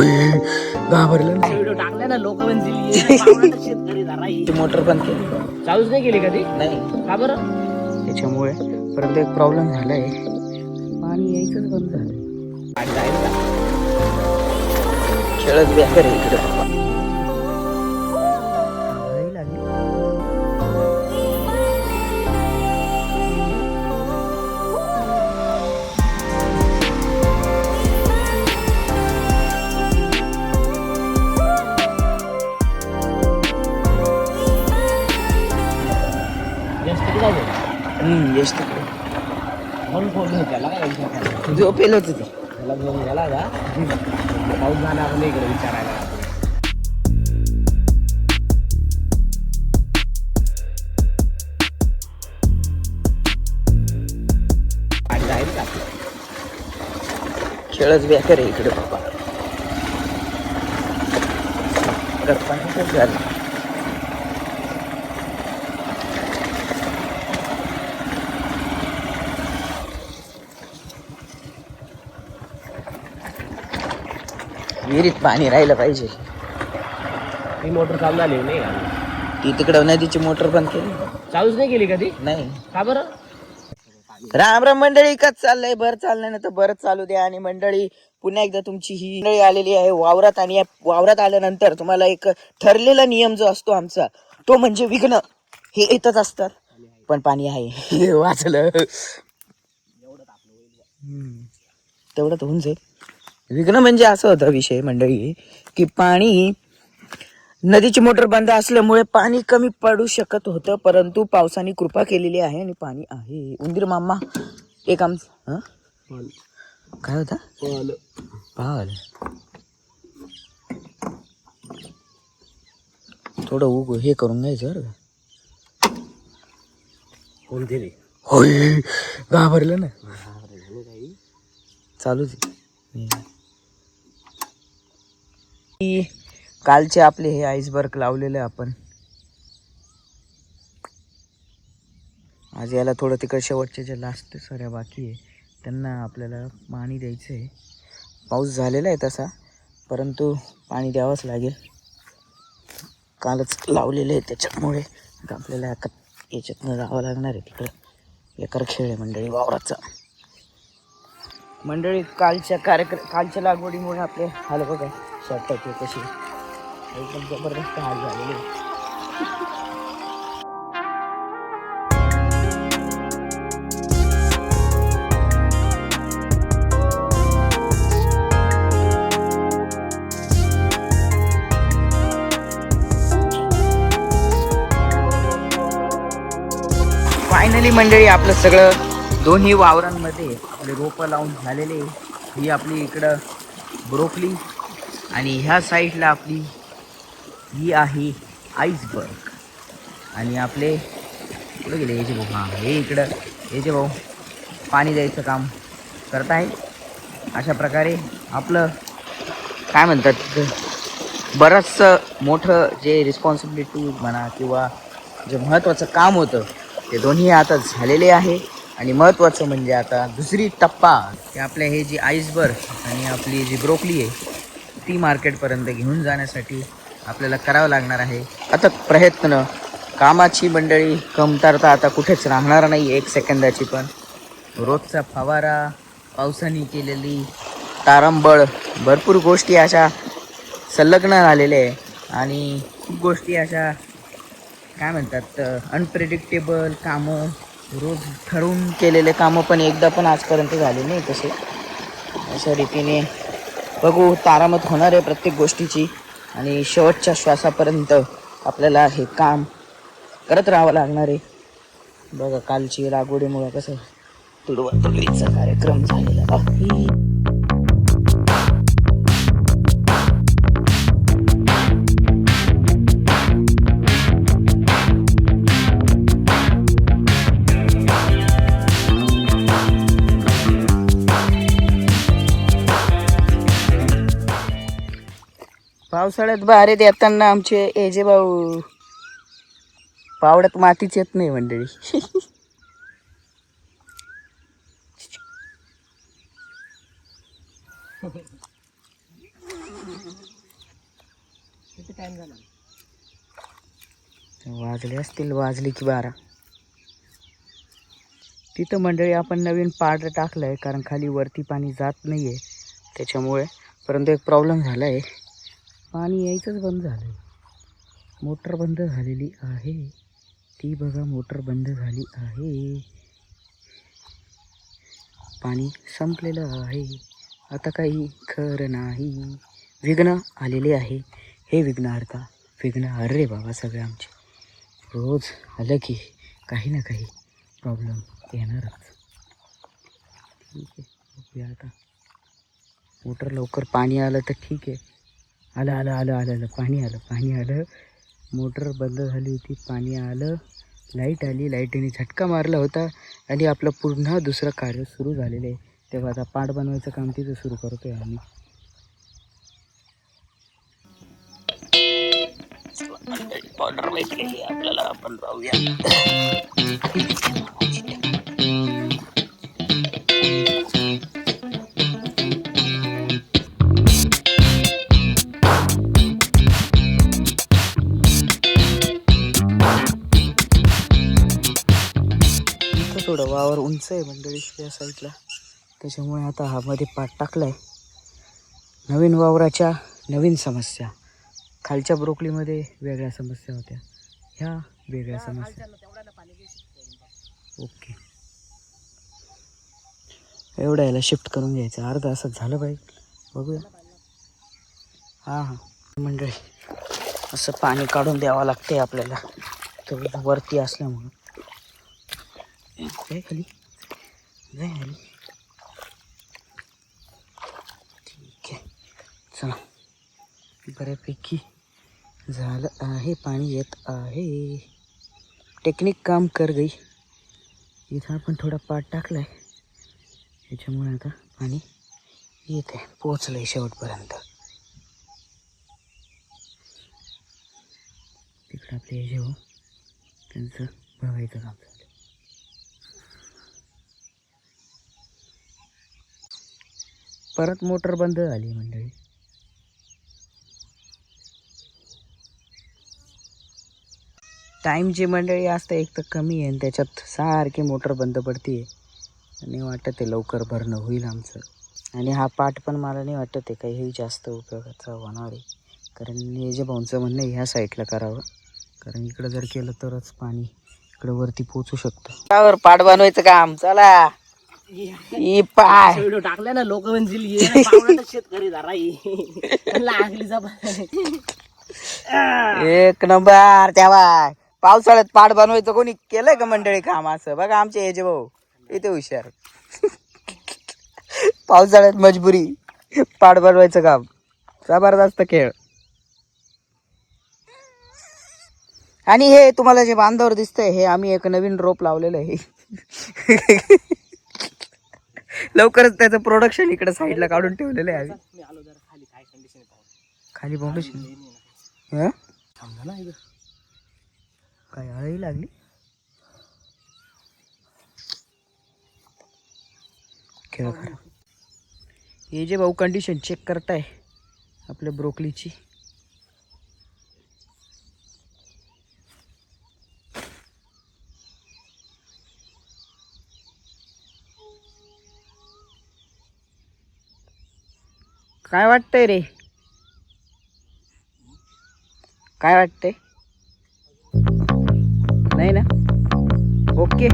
घाबरलं ना. व्हिडिओ टाकले ना लोक म्हणजे मोटर बंद केली. चालूच नाही केली कधी नाही. का बरं? त्याच्यामुळे परंतु एक प्रॉब्लेम झालाय. पाणी यायचंच बंद झालं पाणी? खेळत बेकार आहे इकडे. हम्म यश तिकडे म्हणून? झोपेल होत ते त्याला घेऊन गेला का पाऊस झाला आपण इकडे विचारायला जाईल का खेळच बेकार आहे इकडे बाबा खूप झालं विहिरीत पाणी राहिलं पाहिजे. ती मोटर चालू झाली नाही का? ती तिकडं नदीची मोटर बंद केली. चालूच नाही केली कधी? नाही. का बरं? राम राम मंडळी कच चाललंय? बरं चाललंय ना तर बरं चालू द्या. आणि मंडळी पुन्हा एकदा तुमची ही मंडळी आलेली आहे वावरात आणि या वावरात आल्यानंतर तुम्हाला एक ठरलेला नियम जो असतो आमचा तो म्हणजे विघ्न. हे येतच असतात पण पाणी आहे. वाचलं. हम्म. तेवढं तर होऊन जाईल. विघ्न म्हणजे असं होतं विषय मंडळी की पाणी नदीची मोटर बंद असल्यामुळे पाणी कमी पडू शकत होतं परंतु पावसाने कृपा केलेली आहे आणि पाणी आहे. उंदीर मामा एक आम हं? काय होता? पाल. थोडं उग हे करून घ्यायचं बरं का. होय घाबरलं ना. चालूच कालचे आपले हे आईसबर्ग लावलेले आपण. आज याला थोडं तिकडे शेवटचे जे लास्ट सऱ्या बाकी आहे त्यांना आपल्याला पाणी द्यायचं आहे पाऊस झालेला आहे तसा परंतु पाणी द्यावंच लागेल. कालच लावलेले आहे त्याच्यामुळे आपल्याला एका याच्यातनं जावं लागणार आहे तिकडं. एकर खेळ आहे मंडळी वावराचा. मंडळी कालच्या कार्यक्रम कालच्या लागवडीमुळे आपले हाल बघा. शर्टाचे कशी एकदम जबरदस्त हाल झालेली फायनली मंडळी आपलं सगळं दोन्ही वावरांमध्ये आपले रोपं लावून झालेले. ही आपली इकडं ब्रोकली आणि ह्या साईडला आपली ही आहे आईसबर्ग. आणि आपले कुठे गेले याचे भाऊ? हां हे इकडं. याचे भाऊ पाणी द्यायचं काम करत आहे अशा प्रकारे आपलं काय म्हणतात बरंचसं मोठं जे रिस्पॉन्सिबिलिटी म्हणा किंवा जे महत्त्वाचं काम होतं ते दोन्ही आता झालेले आहे. आणि महत्त्वाचं म्हणजे आता दुसरी टप्पा की आपल्या हे जी आईसबर्ग आणि आपली जी ब्रोकली आहे ती मार्केटपर्यंत घेऊन जाण्यासाठी आपल्याला करावं लागणार आहे. आता प्रयत्न. कामाची मंडळी कमतरता आता कुठेच राहणार नाही एक सेकंदाची पण. रोजचा फवारा पावसाने केलेली तारंबळ भरपूर गोष्टी अशा संलग्न झालेल्या आहे. आणि खूप गोष्टी अशा काय म्हणतात अनप्रेडिक्टेबल कामं रोज ठरवून केलेले कामं पण एकदा पण आजपर्यंत झाले नाही तसे. अशा रीतीने बघू तारामत होणार आहे प्रत्येक गोष्टीची. आणि शेवटच्या श्वासापर्यंत आपल्याला हे काम करत राहावं लागणार आहे. बघा कालची लागवडीमुळं कसं तुडवा तुडवीचा कार्यक्रम झालेला. पावसाळ्यात बाहेर येताना आमचे एजे भाऊ पावड्यात मातीच येत नाही मंडळी. टाइम झाला वाजले असतील वाजले की बारा. तिथं मंडळी आपण नवीन पाड टाकलं आहे कारण खाली वरती पाणी जात नाही आहे त्याच्यामुळे परंतु एक प्रॉब्लेम झाला आहे पाणी यायचंच बंद झालं आहे मोटर बंद झालेली आहे. ती बघा मोटर बंद झाली आहे. पाणी संपलेलं आहे. आता काही खरं नाही. विघ्न आलेले आहे. हे विघ्नहर्ता विघ्न अरे बाबा सगळे आमचे. रोज आलं की काही ना काही प्रॉब्लेम येणारच. ठीक आहे आता. मोटर लवकर पाणी आलं तर ठीक आहे. आलं आलं आलं आलं आलं. पाणी आलं पाणी आलं. मोटर बंद झाली होती पाणी आलं. लाइट आली लाईटीने झटका मारला होता. आणि आपलं पुन्हा दुसरं कार्य सुरू झालेलं आहे. तेव्हा आता पाट बनवायचं काम तिथं सुरू करतोय आम्ही. पावडर आपल्याला आपण पाहूया उंच आहे मंडळी या साईडला त्याच्यामुळे आता हा मध्ये पाट टाकलाय. नवीन वावराच्या नवीन समस्या. खालच्या ब्रोकलीमध्ये वेगळ्या समस्या होत्या. ह्या वेगळ्या समस्या. ओके. एवढं याला शिफ्ट करून घ्यायचं. अर्धा असं झालं पाहिजे बघूया. हां हां. मंडळी असं पाणी काढून द्यावं लागते आपल्याला. तर वरती असल्यामुळं. खाली? जाय ठीक आहे चला। बऱ्यापैकी झालं आहे पाणी येत आहे. टेक्निक काम कर गई. इथं आपण थोडा पाठ टाकला आहे त्याच्यामुळे आता पाणी येत आहे पोचलं आहे शेवटपर्यंत. तिकडं आपले जेव हो, त्यांचं बघायचं काम चालू आहे. परत मोटर बंद झाली मंडळी. टाईमची मंडळी असतं एक तर कमी आहे आणि त्याच्यात सारखी मोटर बंद पडते आणि वाटत आहे लवकर भरणं होईल आमचं. आणि हा पाठ पण मला नाही वाटत आहे काही जास्त उपयोगाचा होणार आहे. कारण हे जे भाऊंचं म्हणणं आहे ह्या साईडला करावं. कारण इकडं जर केलं तरच पाणी इकडं वरती पोचू शकतं. त्यावर पाठ बनवायचं काम. चला. पाय. व्हिडिओ टाकला ना लोक म्हणतील ये ना पावणाचा शेतकरी जरा ये. लागली एक नंबर तेव्हा पावसाळ्यात पाठ बनवायचं कोणी केलंय का मंडळी काम असं? बघा आमचे याचे भाऊ इथे हुशार. पावसाळ्यात मजबुरी. पाठ बनवायचं काम. जबरदस्त खेळ. आणि हे तुम्हाला जे बांधावर दिसतंय हे आम्ही एक नवीन रोप लावलेलं आहे. लवकरच त्याचं प्रोडक्शन इकडे साईडला काढून ठेवलेलं आहे आम्ही. मी आलो जरा खाली काय कंडिशन खाली फाउंडेशन समजा हं? ना इथं. काय अळी लागली? खेळ हे जे भाऊ कंडिशन चेक करताय आपल्या ब्रोकलीची. काय वाटतंय रे? काय वाटतंय? नाही ना? ओके.